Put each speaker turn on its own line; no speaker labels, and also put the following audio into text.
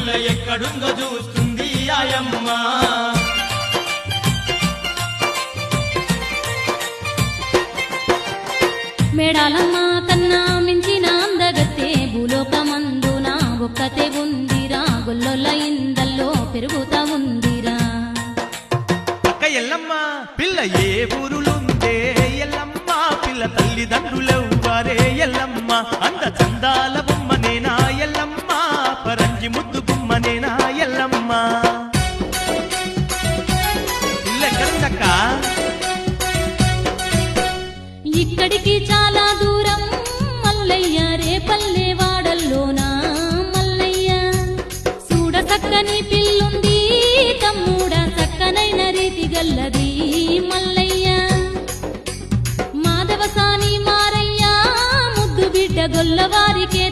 పిల్ల ఎక్కడుందో చూస్తుంది ఆయమ్మ.
మేడాలమ్మ కన్నా మించిన అందగత్తే భూలోకమందున ఒక్కతే ఉందిరా. గొల్లొల్ల ఇందల్లో పెరుగుతా ఉందిరా.
అక్క ఎల్లమ్మ పిల్ల ఏ ఊరులుందే ఎల్లమ్మ పిల్ల తల్లిదండ్రులెవ్వరే ఎల్లమ్మ. అంద చందాల బొమ్మనేనా ఎల్లమ్మ పరంజి ముద్దు బొమ్మనేనా ఎల్లమ్మ. పిల్ల
ఇక్కడికి చాలా దూరం మల్లయ్య రే పల్లె వాడల్లోనా మల్లయ్య? చూడ చక్కని పిల్లుంది తమ్ముడ చక్కనైన రీతి గల్లది మల్లయ్య. మాధవసాని మారయ్య ముద్దు బిడ్డ గొల్లవారికే